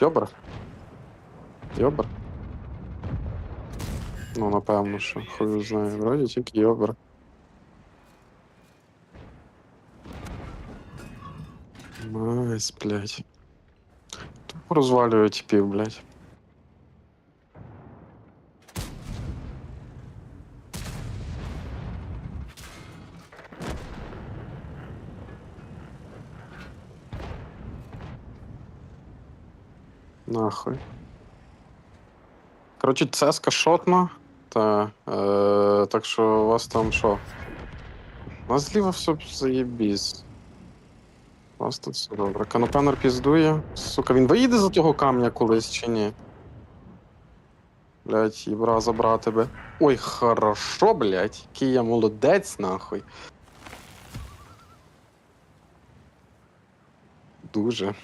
Йобр? Йобр? Ну, напевно, що. Хуй знає. Вроді тільки йобр. Найс, блядь. Тупо розвалюю типів, блядь. Нахуй. Коротше, цеска шотна. Та, е, так що у вас там що? У нас зліва все заєбісь. У вас тут все добре. Канопенер піздує. Сука, він виїде за того камня колись чи ні? Блять, їбра забрати би. Ой, хорошо, блять. Який я молодець, нахуй. Дуже.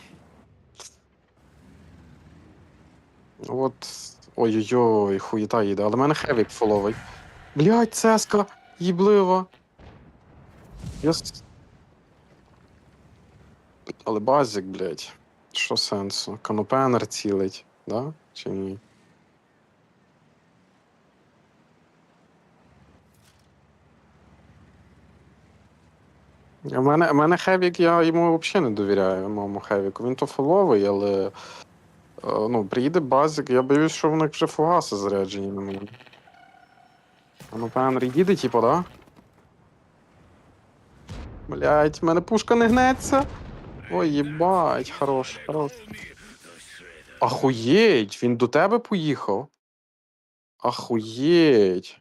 От. Ой-ой-ой, хуєта їде, але в мене хевік фоловий. Блять, цеска, їблива. Я... Але базик, блять. Що сенсу? Канопенер цілить, да? Чи ні? У мене, мене хевік, я йому взагалі не довіряю, моєму хевіку. Він то фоловий, але. Е, Ну, приїде базик, я боюсь, що в них вже фугаси заряджені на мені. А ну, пан їде, типу, да? Блять, в мене пушка не гнеться. Ой, їбать, хорош, хорош. Ахуєть, він до тебе поїхав. Ахуєть.